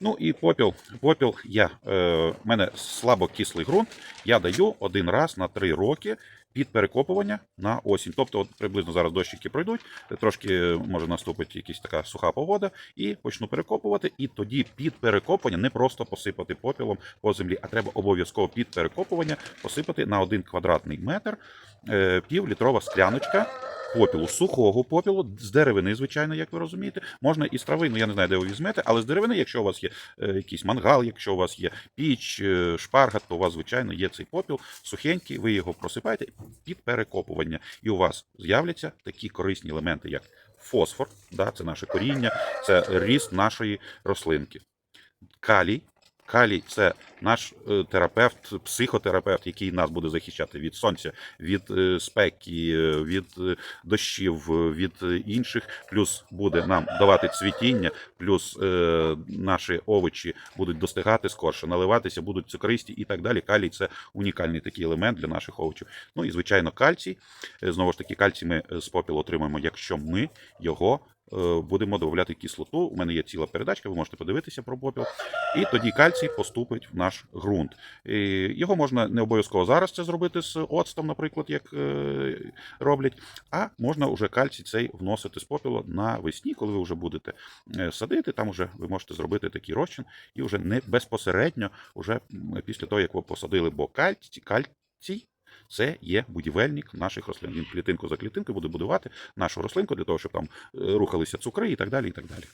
Ну і попіл. Попіл я, е, в мене слабокислий ґрунт. Я даю один раз на три роки під перекопування на осінь. Тобто, от приблизно зараз дощики пройдуть, трошки е, може наступить якась така суха погода, і почну перекопувати. І тоді під перекопування не просто посипати попілом по землі, а треба обов'язково під перекопування посипати на один квадратний метр е, півлітрова скляночка. Попілу, сухого попілу, з деревини, звичайно, як ви розумієте. Можна і з трави, ну я не знаю, де ви візьмете, але з деревини, якщо у вас є е, якийсь мангал, якщо у вас є піч, е, шпаргат, то у вас, звичайно, є цей попіл сухенький, ви його просипаєте під перекопування. І у вас з'являться такі корисні елементи, як фосфор, да, це наше коріння, це ріст нашої рослинки. Калій. Калій це наш е, терапевт, психотерапевт, який нас буде захищати від сонця, від е, спеки, е, від дощів, від інших. Плюс буде нам давати цвітіння, плюс наші овочі будуть достигати скорше, наливатися, будуть цукристі і так далі. Калій це унікальний такий елемент для наших овочів. Ну і звичайно, кальцій. Знову ж таки, кальцій ми з попілу отримаємо, якщо ми його будемо додавати кислоту. У мене є ціла передачка, ви можете подивитися про попіл. І тоді кальцій поступить в наш ґрунт. Його можна не обов'язково зараз це зробити з оцтом, наприклад, як е, роблять, а можна вже кальцій цей вносити з попілу навесні, коли ви вже будете е, садити. Там вже ви можете зробити такий розчин і вже не безпосередньо, вже після того, як ви посадили, бо кальцій, кальцій це є будівельник наших рослин. Він клітинку за клітинкою буде будувати нашу рослинку для того, щоб там е, рухалися цукри і так далі. і так далі.